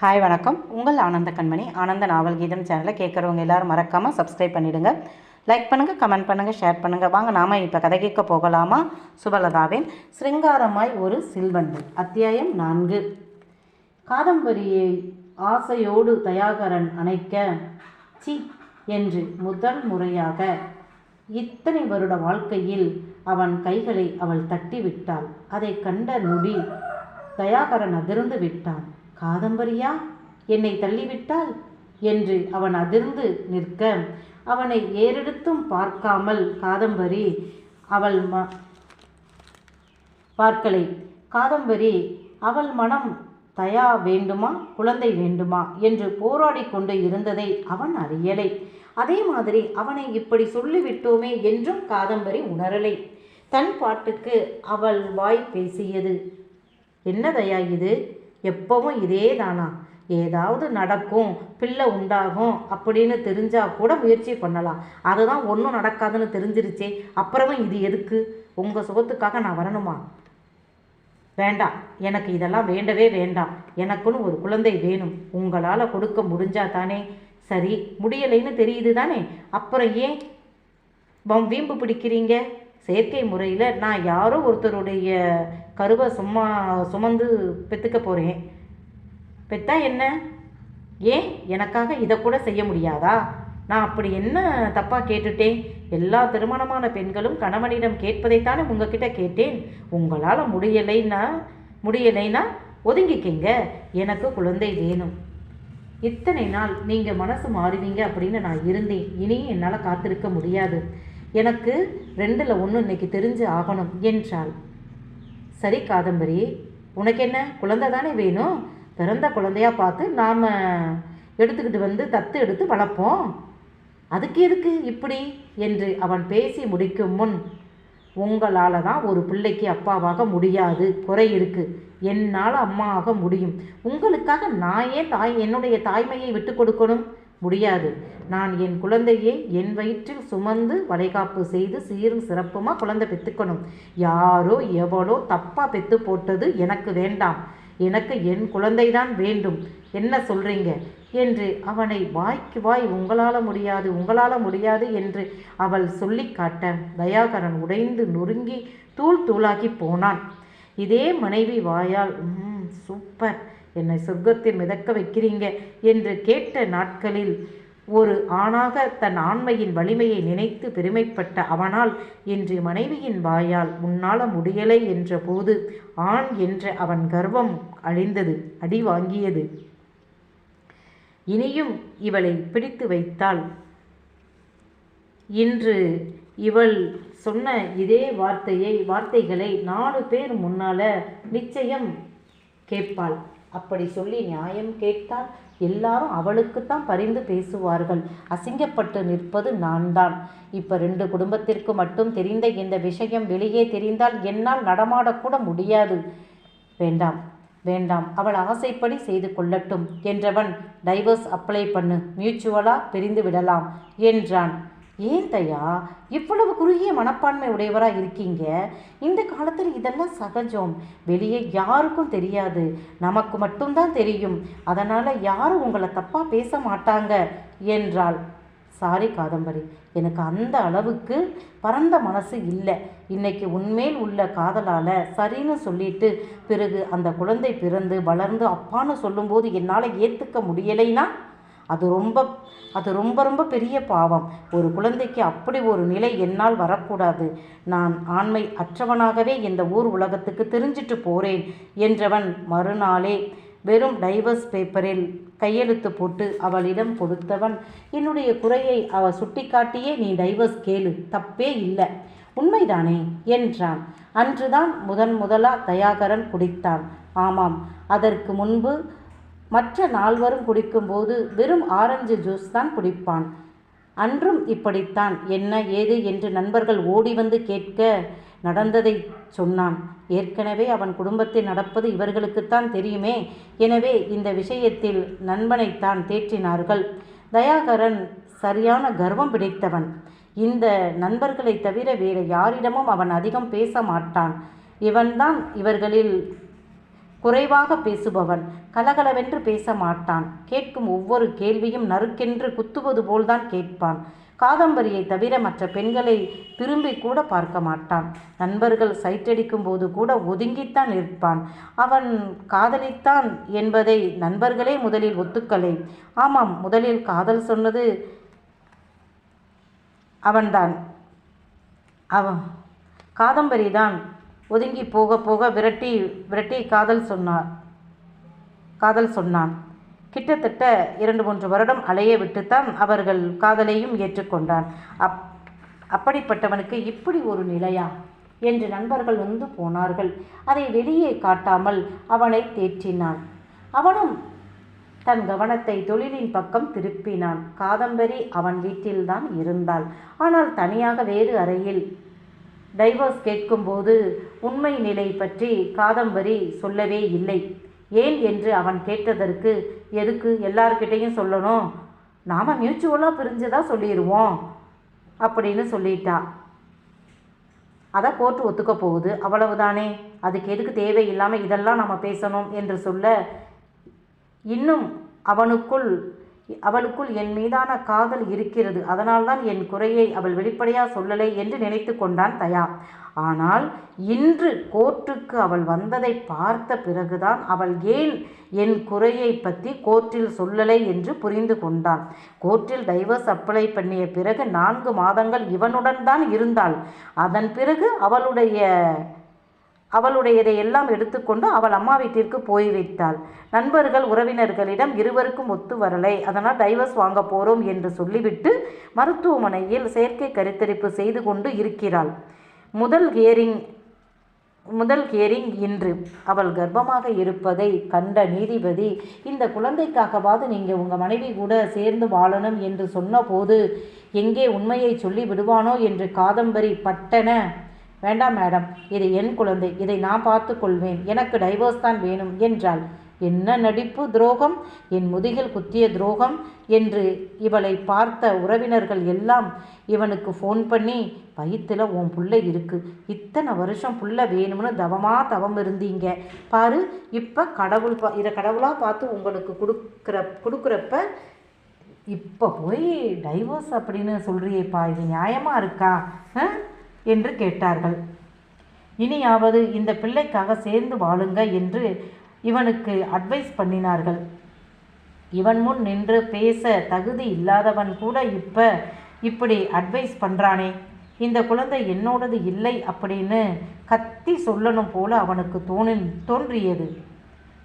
Hi வணக்கம். உங்கள் ஆனந்த கண்மணி. ஆனந்த நாவல் கீதம் சேனலை கேட்குறவங்க எல்லாரும் மறக்காமல் சப்ஸ்கிரைப் பண்ணிவிடுங்க லைக் பண்ணுங்கள் கமெண்ட் பண்ணுங்கள் ஷேர் பண்ணுங்கள் வாங்க நாம இப்போ கதை கேட்க போகலாமா? சுபலதாவின் சிருங்காரமாய் ஒரு சில்வண்டு அத்தியாயம் நான்கு. காதம்பரியை ஆசையோடு தயாகரன் அணைக்க சி என்று முதல் முறையாக இத்தனை வருட வாழ்க்கையில் அவன் கைகளை அவள் தட்டி விட்டாள் அதை கண்ட நொடி தயாகரன் அதிர்ந்து விட்டான். காதம்பரியா என்னை தள்ளிவிட்டாள் என்று அவன் அதிர்ந்து நிற்க அவனை ஏறெடுத்தும் பார்க்காமல் காதம்பரி அவள் ம பார்க்கலை. காதம்பரி அவள் மனம் தயா வேண்டுமா குழந்தை வேண்டுமா என்று போராடி கொண்டு இருந்ததை அவன் அறியலை. அதே மாதிரி அவனை இப்படி சொல்லிவிட்டோமே என்றும் காதம்பரி உணரலை. தன் பாட்டுக்கு அவள் வாய் பேசியது என்ன தயா இது? எப்பவும் இதே தானா? ஏதாவது நடக்கும் பிள்ளை உண்டாகும் அப்படின்னு தெரிஞ்சால் கூட முயற்சி பண்ணலாம். அதுதான் ஒன்றும் நடக்காதுன்னு தெரிஞ்சிருச்சே. அப்புறமும் இது எதுக்கு? உங்கள் சுகத்துக்காக நான் வரணுமா? வேண்டாம். எனக்கு இதெல்லாம் வேண்டவே வேண்டாம். எனக்குன்னு ஒரு குழந்தை வேணும். உங்களால் கொடுக்க முடிஞ்சா தானே? சரி முடியலைன்னு தெரியுது தானே? அப்புறம் ஏன்? வம் வீம்பு பிடிக்கிறீங்க? செயற்கை முறையில் நான் யாரோ ஒருத்தருடைய கருவை சும்மா சுமந்து பெற்றுக்க போகிறேன் பெத்தா என்ன? ஏன் எனக்காக இதை கூட செய்ய முடியாதா? நான் அப்படி என்ன தப்பாக கேட்டுட்டேன்? எல்லா திருமணமான பெண்களும் கணவனிடம் கேட்பதைத்தானே உங்ககிட்ட கேட்டேன். உங்களால் முடியலைன்னா முடியலைன்னா ஒதுங்கிக்கிங்க. எனக்கு குழந்தை வேணும். இத்தனை நாள் நீங்கள் மனசு மாறுவீங்க அப்படின்னு நான் இருந்தேன். இனியும் என்னால் காத்திருக்க முடியாது. எனக்கு ரெண்டில் ஒன்று இன்னைக்கு தெரிஞ்சு ஆகணும் என்றாள். சரி காதம்பரி உனக்கு என்ன குழந்தை தானே வேணும்? பிறந்த குழந்தையா பார்த்து நாம் எடுத்துக்கிட்டு வந்து தத்து எடுத்து வளர்ப்போம். அதுக்கு எதுக்கு இப்படி? என்று அவன் பேசி முடிக்கும் முன் உங்களால் தான் ஒரு பிள்ளைக்கு அப்பாவாக முடியாது. குறை இருக்கு. என்னால் அம்மாவாக முடியும். உங்களுக்காக நான் ஏன் தாய் என்னுடைய தாய்மையை விட்டு கொடுக்கணும்? முடியாது. நான் என் குழந்தையை என் வயிற்றில் சுமந்து வளைகாப்பு செய்து சீரும் சிறப்புமாக குழந்தை பெற்றுக்கணும்? யாரோ எவளோ தப்பாக பெற்று போட்டது எனக்கு வேண்டாம். எனக்கு என் குழந்தைதான் வேண்டும். என்ன சொல்றீங்க? என்று அவனை வாய்க்கு வாய் உங்களால் முடியாது உங்களால் முடியாது என்று அவள் சொல்லி காட்ட தயாகரன் உடைந்து நொறுங்கி தூள் தூளாகி போனான். இதே மனைவி வாயால் சூப்பர். என்னை சொர்க்கத்தில் மிதக்க வைக்கிறீங்க என்று கேட்ட நாட்களில் ஒரு ஆணாக தன் ஆண்மையின் வலிமையை நினைத்து பெருமைப்பட்ட அவனால் இன்று மனைவியின் வாயால் உன்னால முடியலை என்ற போது ஆண் என்ற அவன் கர்வம் அழிந்தது அடி வாங்கியது. இனியும் இவளை பிடித்து வைத்தால் இன்று இவள் சொன்ன இதே வார்த்தையை வார்த்தைகளை நாலு பேர் முன்னால நிச்சயம் கேட்பாள். அப்படி சொல்லி நியாயம் கேட்டால் எல்லாரும் அவளுக்குத்தான் பரிந்து பேசுவார்கள். அசிங்கப்பட்டு நிற்பது நான் தான் இப்போ ரெண்டு குடும்பத்திற்கு மட்டும் தெரிந்த இந்த விஷயம் வெளியே தெரிந்தால் என்னால் நடமாடக்கூட முடியாது. வேண்டாம் வேண்டாம் அவள் ஆசைப்படி செய்து கொள்ளட்டும் என்றவன் டைவர்ஸ் அப்ளை பண்ணு மியூச்சுவலாக பிரிந்து விடலாம் என்றான். ஏன் தயா? இவ்வளவு குறுகிய மனப்பான்மை உடையவராக இருக்கீங்க. இந்த காலத்தில் இதெல்லாம் சகஜம். வெளியே யாருக்கும் தெரியாது. நமக்கு மட்டும்தான் தெரியும். அதனால் யாரும் உங்களை தப்பாக பேச மாட்டாங்க என்றாள். சாரி காதம்பரி. எனக்கு அந்த அளவுக்கு பரந்த மனசு இல்லை. இன்னைக்கு உண்மையில் உள்ள காதலால் சரின்னு சொல்லிட்டு பிறகு அந்த குழந்தை பிறந்து வளர்ந்து அப்பான்னு சொல்லும்போது என்னால் ஏற்றுக்க முடியலைன்னா அது ரொம்ப அது ரொம்ப ரொம்ப பெரிய பாவம். ஒரு குழந்தைக்கு அப்படி ஒரு நிலை என்னால் வரக்கூடாது. நான் ஆண்மை அற்றவனாகவே இந்த ஊர் உலகத்துக்கு தெரிஞ்சிட்டு போகிறேன் என்றவன் மறுநாளே வெறும் டைவர்ஸ் பேப்பரில் கையெழுத்து போட்டு அவளிடம் கொடுத்தவன் என்னுடைய குறையை அவ சுட்டிக்காட்டியே நீ டைவர்ஸ் கேளு தப்பே இல்லை உண்மைதானே? என்றான். அன்றுதான் முதன் முதலா தயாகரன் குடித்தான். ஆமாம் அதற்கு முன்பு மற்ற நால்வரும் குடிக்கும்போது வெறும் ஆரஞ்சு ஜூஸ் தான் குடிப்பான். அன்றும் இப்படித்தான். என்ன ஏது என்று நண்பர்கள் ஓடி வந்து கேட்க நடந்ததை சொன்னான். ஏற்கனவே அவன் குடும்பத்தில் நடப்பது இவர்களுக்குத்தான் தெரியுமே. எனவே இந்த விஷயத்தில் நண்பனைத்தான் தேற்றினார்கள். தயாகரன் சரியான கர்வம் பிடித்தவன். இந்த நண்பர்களை தவிர வேறு யாரிடமும் அவன் அதிகம் பேச மாட்டான். இவன்தான் இவர்களில் குறைவாக பேசுபவன். கலகலவென்று பேச மாட்டான் கேட்கும் ஒவ்வொரு கேள்வியும் நறுக்கென்று குத்துவது போல்தான் கேட்பான். காதம்பரியை தவிர மற்ற பெண்களை திரும்பி கூட பார்க்க மாட்டான். நண்பர்கள் சைட்டடிக்கும் போது கூட ஒதுங்கித்தான் நிற்பான். அவன் காதலித்தான் என்பதை நண்பர்களே முதலில் ஒத்துக்கலை. ஆமாம் முதலில் காதல் சொன்னது அவன்தான். அவன் காதம்பரி தான் ஒதுங்கி போக போக விரட்டி விரட்டி காதல் சொன்னார். காதல் சொன்னான். கிட்டத்தட்ட இரண்டு மூன்று வருடம் அலைய விட்டுத்தான் அவர்கள் காதலையும் ஏற்றுக்கொண்டான். அப் அப்படிப்பட்டவனுக்கு இப்படி ஒரு நிலையா? என்று நண்பர்கள் வந்து போனார்கள். அதை வெளியே காட்டாமல் அவனை தேற்றினான். அவனும் தன் கவனத்தை தொழிலின் பக்கம் திருப்பினான். காதம்பரி அவன் வீட்டில்தான் இருந்தாள். ஆனால் தனியாக வேறு அறையில் டைவர்ஸ் கேட்கும்போது உண்மை நிலை பற்றி காதம்பரி சொல்லவே இல்லை. ஏன் என்று அவன் கேட்டதற்கு எதுக்கு எல்லார்கிட்டையும் சொல்லணும்? நாம் மியூச்சுவலாக பிரிஞ்சதா சொல்லிடுவோம் அப்படின்னு சொல்லிட்டா. அதை கோர்ட் ஒத்துக்க போகுது. அவ்வளவுதானே. அதுக்கு எதுக்கு தேவையில்லாமல் இதெல்லாம் நம்ம பேசணும் என்று சொல்ல இன்னும் அவனுக்குள் அவளுக்குள் என் மீதான காதல் இருக்கிறது. அதனால்தான் என் குறையை அவள் வெளிப்படையாக சொல்லலை என்று நினைத்து கொண்டான் தயா. ஆனால் இன்று கோர்ட்டுக்கு அவள் வந்ததை பார்த்த பிறகுதான் அவள் ஏன் என் குறையை பற்றி கோர்ட்டில் சொல்லலை என்று புரிந்து கொண்டான் கோர்ட்டில் டைவர்ஸ் அப்ளை பண்ணிய பிறகு நான்கு மாதங்கள் இவனுடன் தான் இருந்தாள். அதன் பிறகு அவளுடைய அவளுடையதை எல்லாம் எடுத்துக்கொண்டு அவள் அம்மா வீட்டிற்கு போய்விட்டாள். நண்பர்கள் உறவினர்களிடம் இருவருக்கும் ஒத்து வரலை. அதனால் டைவர்ஸ் வாங்க போகிறோம் என்று சொல்லிவிட்டு மருத்துவமனையில் செயற்கை கருத்தரிப்பு செய்து கொண்டு இருக்கிறாள். முதல் ஹியரிங் முதல் ஹியரிங் இன்று. அவள் கர்ப்பமாக இருப்பதை கண்ட நீதிபதி இந்த குழந்தைக்காகவாது நீங்கள் உங்கள் மனைவி கூட சேர்ந்து வாழணும் என்று சொன்னபோது எங்கே உண்மையை சொல்லி விடுவானோ என்று காதம்பரி பட்டன. வேண்டாம் மேடம் இது என் குழந்தை இதை நான் பார்த்து கொள்வேன். எனக்கு டைவர்ஸ் தான் வேணும் என்றாள். என்ன நடிப்பு துரோகம்? என் முதுகில் குத்திய துரோகம் என்று இவளை பார்த்த உறவினர்கள் எல்லாம் இவனுக்கு ஃபோன் பண்ணி வயிற்றுல உன் புள்ள இருக்குது இத்தனை வருஷம் புள்ள வேணும்னு தவமாக தவம் இருந்தீங்க. பாரு இப்போ கடவுள் பா இதை கடவுளாக பார்த்து உங்களுக்கு கொடுக்குற கொடுக்குறப்ப இப்போ போய் டைவர்ஸ் அப்படின்னு சொல்கிறியேப்பா இது நியாயமாக இருக்கா? ஆ? என்று கேட்டார்கள். இனியாவது இந்த பிள்ளைக்காக சேர்ந்து வாழுங்க என்று இவனுக்கு அட்வைஸ் பண்ணினார்கள். இவன் முன் நின்று பேச தகுதி இல்லாதவன் கூட இப்போ இப்படி அட்வைஸ் பண்ணுறானே இந்த குழந்தை என்னோடது இல்லை அப்படின்னு கத்தி சொல்லணும் போல அவனுக்கு தோணி தோன்றியது.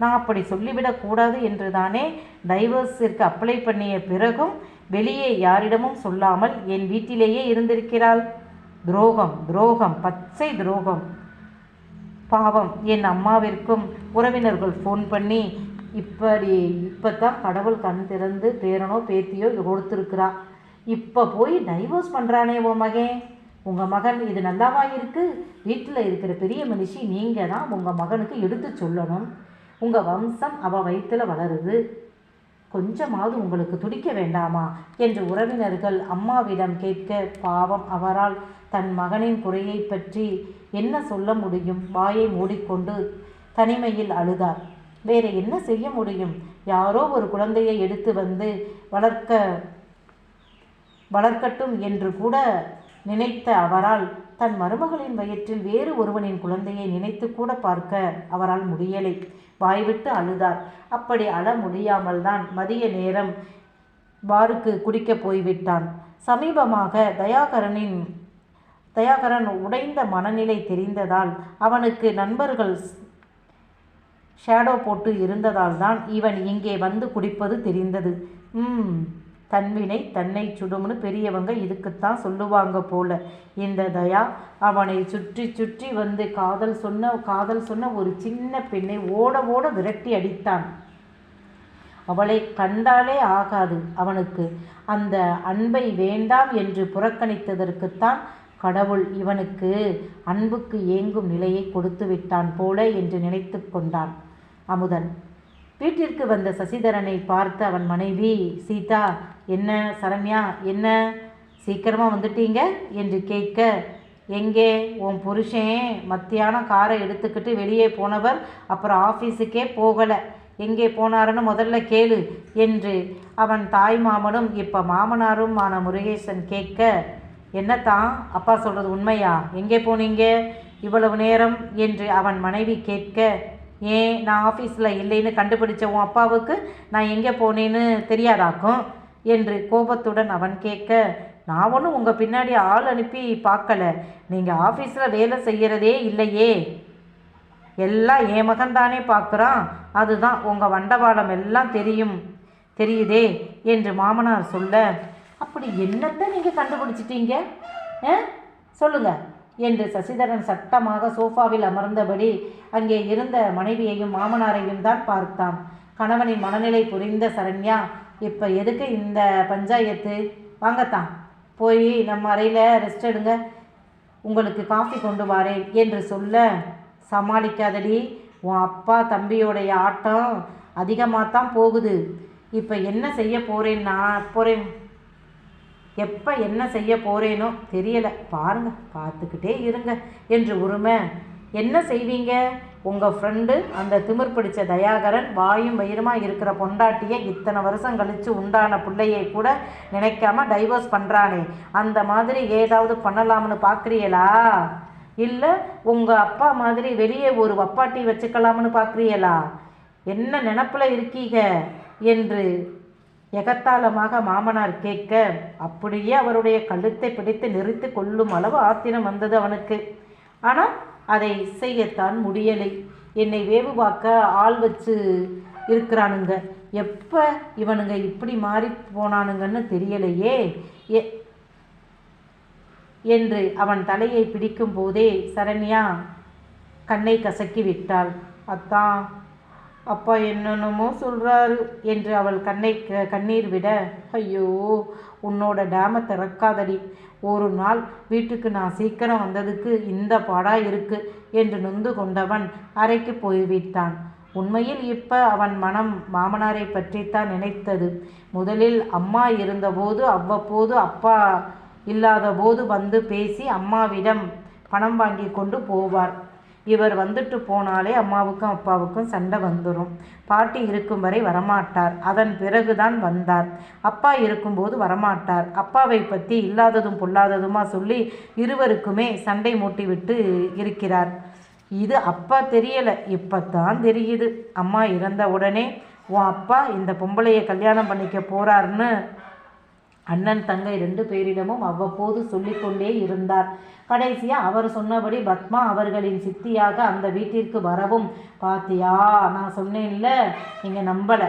நான் அப்படி சொல்லிவிடக்கூடாது என்று தானே டைவர்ஸிற்கு அப்ளை பண்ணிய பிறகும் வெளியே யாரிடமும் சொல்லாமல் என் வீட்டிலேயே இருந்திருக்கிறாள்? துரோகம் துரோகம் பச்சை துரோகம். பாவம் என் அம்மாவிற்கும் உறவினர்கள் ஃபோன் பண்ணி இப்படி இப்போ தான் கடவுள் கண் திறந்து பேரனோ பேத்தியோ கொடுத்துருக்குறா. இப்போ போய் டைவோர்ஸ் பண்ணுறானே உன் மகன். உங்கள் மகன் இது நல்லாவா இருக்குது வீட்டில் இருக்கிற பெரிய மனுஷி நீங்கள் தான் உங்கள் மகனுக்கு எடுத்து சொல்லணும். உங்கள் வம்சம் அவள் வயிற்றில் வளருது. கொஞ்சமாவது உங்களுக்கு துடிக்க வேண்டாமா? என்று உறவினர்கள் அம்மாவிடம் கேட்க பாவம் அவரால் தன் மகனின் குறையை பற்றி என்ன சொல்ல முடியும்? வாயை மூடிக்கொண்டு தனிமையில் அழுதார். வேறு என்ன செய்ய முடியும்? யாரோ ஒரு குழந்தையை எடுத்து வந்து வளர்க்க வளர்க்கட்டும் என்று கூட நினைத்த அவரால் தன் மருமகளின் வயிற்றில் வேறு ஒருவனின் குழந்தையை நினைத்து கூட பார்க்க அவரால் முடியலை. வாய்விட்டு அழுதார். அப்படி அழ முடியாமல் தான் மதிய நேரம் பாருக்கு குடிக்க போய்விட்டான். சமீபமாக தயாகரனின் தயாகரன் உடைந்த மனநிலை தெரிந்ததால் அவனுக்கு நண்பர்கள் ஷேடோ போட்டு இருந்ததால் தான் இவன் இங்கே வந்து குடிப்பது தெரிந்தது. ம் தன்வினை தன்னை சுடும்னு பெரியவங்க இதுக்குத்தான் சொல்லுவாங்க போல. இந்த தயா அவனை சுற்றி சுற்றி வந்து காதல் சொன்ன காதல் சொன்ன ஒரு சின்ன பெண்ணை ஓட ஓட விரட்டி அடித்தான். அவளை கண்டாலே ஆகாது. அவனுக்கு அந்த அன்பை வேண்டாம் என்று புறக்கணித்ததற்குத்தான் கடவுள் இவனுக்கு அன்புக்கு ஏங்கும் நிலையை கொடுத்து விட்டான் போல என்று நினைத்து கொண்டான். அமுதன் வீட்டிற்கு வந்த சசிதரனை பார்த்து அவன் மனைவி சீதா என்ன சரண்யா என்ன? சீக்கிரமாக வந்துட்டீங்க? என்று கேட்க எங்கே? உன் புருஷன் மத்தியானம் காரை எடுத்துக்கிட்டு வெளியே போனவர் அப்புறம் ஆஃபீஸுக்கே போகலை. எங்கே போனாருன்னு முதல்ல கேளு என்று அவன் தாய் மாமனும் இப்போ மாமனாருமான முருகேசன் கேட்க என்னத்தான் அப்பா சொல்கிறது உண்மையா? எங்கே போனீங்க? இவ்வளவு நேரம் என்று அவன் மனைவி கேட்க ஏன் நான் ஆஃபீஸில் இல்லைன்னு கண்டுபிடிச்ச உன் அப்பாவுக்கு நான் எங்கே போனேன்னு தெரியாதாக்கும்? என்று கோபத்துடன் அவன் கேட்க நான் ஒன்றும் உங்கள் பின்னாடி ஆள் அனுப்பி பார்க்கல. நீங்கள் ஆஃபீஸில் வேலை செய்கிறதே இல்லையே. எல்லாம் என் மகன்தானே பார்க்குறான். அதுதான் உங்கள் வண்டவாளம் எல்லாம் தெரியும். தெரியுதே? என்று மாமனார் சொல்ல அப்படி என்னத்தை நீங்கள் கண்டுபிடிச்சிட்டீங்க? ஆ? சொல்லுங்க. என்று சசிதரன் சட்டமாக சோஃபாவில் அமர்ந்தபடி அங்கே இருந்த மனைவியையும் மாமனாரையும் தான் பார்த்தான். கணவனின் மனநிலை புரிந்த சரண்யா இப்போ எதுக்கு இந்த பஞ்சாயத்து? வாங்கத்தான். போய் நம்ம அறையில் ரெஸ்ட் எடுங்க. உங்களுக்கு காஃபி கொண்டு வாரேன் என்று சொல்ல சமாளிக்காதடி. உன் அப்பா தம்பியோடைய ஆட்டம் அதிகமாக தான் போகுது. இப்போ என்ன செய்ய போகிறேன் நான் போகிறேன் எப்போ என்ன செய்ய போகிறேனோ தெரியலை. பாருங்க பார்த்துக்கிட்டே இருங்க என்று உரிமை என்ன செய்வீங்க? உங்கள் ஃப்ரெண்டு அந்த திமிர் பிடிச்ச தயாகரன் வாயும் வயிறுமாக இருக்கிற பொண்டாட்டியை இத்தனை வருஷம் கழித்து உண்டான பிள்ளையை கூட நினைக்காம டைவர்ஸ் பண்ணுறானே அந்த மாதிரி ஏதாவது பண்ணலாம்னு பார்க்குறீங்களா இல்லை உங்கள் அப்பா மாதிரி வெளியே ஒரு வப்பாட்டி வச்சுக்கலாம்னு பார்க்குறீங்களா என்ன நினப்பில் இருக்கீங்க? என்று எகத்தாளமாக மாமனார் கேட்க அப்படியே அவருடைய கழுத்தை பிடித்து நெறித்து கொள்ளும் அளவு ஆத்திரம் வந்தது அவனுக்கு. ஆனால் அதை செய்யத்தான் முடியலை. என்னை வேவு பார்க்க ஆள் வச்சு இருக்கிறானுங்க. எப்போ இவனுங்க இப்படி மாறி போனானுங்கன்னு தெரியலையே. எ என்று அவன் தலையை பிடிக்கும் போதே சரண்யா கண்ணை கசக்கி விட்டாள். அத்தான் அப்பா என்னென்னமோ சொல்கிறாரு என்று அவள் கண்ணை க- கண்ணீர் விட ஐயோ உன்னோட டேமை திறக்காதடி. ஒரு நாள் வீட்டுக்கு நான் சீக்கிரம் வந்ததுக்கு இந்த பாடா இருக்கு என்று நொந்து கொண்டவன் அறைக்கு போய்விட்டான். உண்மையில் இப்போ அவன் மனம் மாமனாரை பற்றித்தான் நினைத்தது. முதலில் அம்மா இருந்தபோது அவ்வப்போது அப்பா இல்லாத போது வந்து பேசி அம்மாவிடம் பணம் வாங்கி கொண்டு போவார். இவர் வந்துட்டு போனாலே அம்மாவுக்கும் அப்பாவுக்கும் சண்டை வந்துடும் பாட்டி இருக்கும் வரை வரமாட்டார். அதன் பிறகுதான் வந்தார். அப்பா இருக்கும்போது வரமாட்டார். அப்பாவை பற்றி இல்லாததும் பொல்லாததுமா சொல்லி இருவருக்குமே சண்டை மூட்டிவிட்டு இருக்கிறார். இது அப்பா தெரியலை. இப்போத்தான் தெரியுது. அம்மா இறந்த உடனே உன் அப்பா இந்த பொம்பளையை கல்யாணம் பண்ணிக்க போகிறாருன்னு அண்ணன் தங்கை ரெண்டு பேரிடமும் அவ்வப்போது சொல்லிக்கொண்டே இருந்தார். கடைசியாக அவர் சொன்னபடி பத்மா அவர்களின் சித்தியாக அந்த வீட்டிற்கு வரவும் பாத்தியா நான் சொன்னேன்ல நீங்கள் நம்பலை.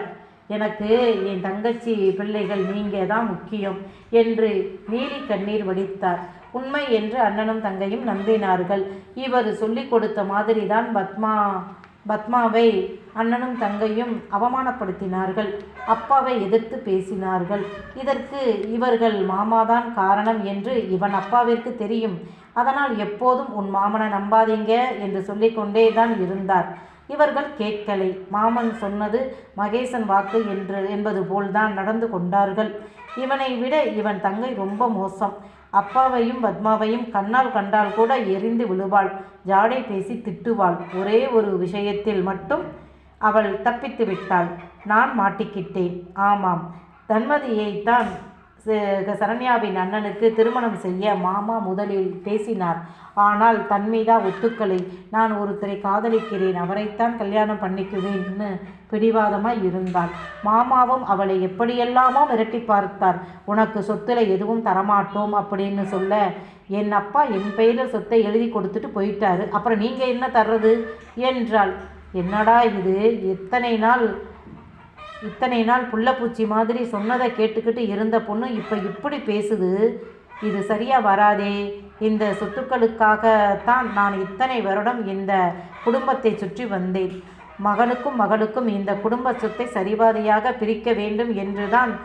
எனக்கு என் தங்கச்சி பிள்ளைகள் நீங்கள் தான் முக்கியம் என்று நீலி கண்ணீர் வடித்தார். உண்மை என்று அண்ணனும் தங்கையும் நம்பினார்கள். இவர் சொல்லிக் கொடுத்த மாதிரி தான் பத்மா பத்மாவை அண்ணனும் தங்கையும் அவமானப்படுத்தினார்கள். அப்பாவை எதிர்த்து பேசினார்கள். இதற்கு இவர்கள் மாமாதான் காரணம் என்று இவன் அப்பாவிற்கு தெரியும். அதனால் எப்போதும் உன் மாமனை நம்பாதீங்க என்று சொல்லிக்கொண்டே தான் இருந்தார். இவர்கள் கேட்கலை. மாமன் சொன்னது மகேசன் வாக்கு என்று என்பது போல்தான் நடந்து கொண்டார்கள். இவனை விட இவன் தங்கை ரொம்ப மோசம். அப்பாவையும் பத்மாவையும் கண்ணால் கண்டால் கூட எரிந்து விழுவாள். ஜாடை பேசி திட்டுவாள். ஒரே ஒரு விஷயத்தில் மட்டும் அவள் தப்பித்து விட்டாள். நான் மாட்டிக்கிட்டேன். ஆமாம். தன்மதியைத்தான் ச- சரண்யாவின் அண்ணனுக்கு திருமணம் செய்ய மாமா முதலில் பேசினார். ஆனால் தன்மீதா ஒத்துக்கலை. நான் ஒருத்தரை காதலிக்கிறேன். அவரைத்தான் கல்யாணம் பண்ணிக்குவேன்னு பிடிவாதமாய் இருந்தாள். மாமாவும் அவளை எப்படியெல்லாமோ மிரட்டி பார்த்தார். உனக்கு சொத்துல எதுவும் தரமாட்டோம் அப்படின்னு சொல்ல என் அப்பா என் பெயரில் சொத்தை எழுதி கொடுத்துட்டு போயிட்டாரு. அப்புறம் நீங்கள் என்ன தர்றது? என்றாள். என்னடா இது? எத்தனை நாள் இத்தனை நாள் புள்ளப்பூச்சி மாதிரி சொன்னதை கேட்டுக்கிட்டு இருந்த பொண்ணு இப்போ இப்படி பேசுது? இது சரியாக வராதே. இந்த சொத்துக்களுக்காகத்தான் நான் இத்தனை வருடம் இந்த குடும்பத்தை சுற்றி வந்தேன். மகனுக்கும் மகளுக்கும் இந்த குடும்ப சொத்தை சரிபாதியாக பிரிக்க வேண்டும் என்றுதான்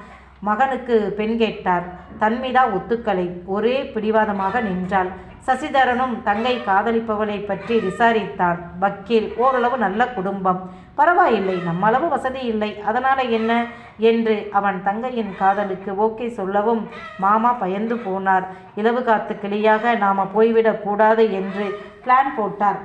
மகனுக்கு பெண் கேட்டார். தன்மிதா ஒத்துக்கலை. ஒரே பிடிவாதமாக நின்றாள். சசிதரனும் தங்கை காதலிப்பவளை பற்றி விசாரித்தான். வக்கீல் ஓரளவு நல்ல குடும்பம். பரவாயில்லை. நம்மளவு வசதி இல்லை. அதனால என்ன? என்று அவன் தங்கையின் காதலுக்கு ஓகே சொல்லவும் மாமா பயந்து போனார். இலவு காத்து கிளியாக நாம போய்விடக்கூடாது என்று பிளான் போட்டார்.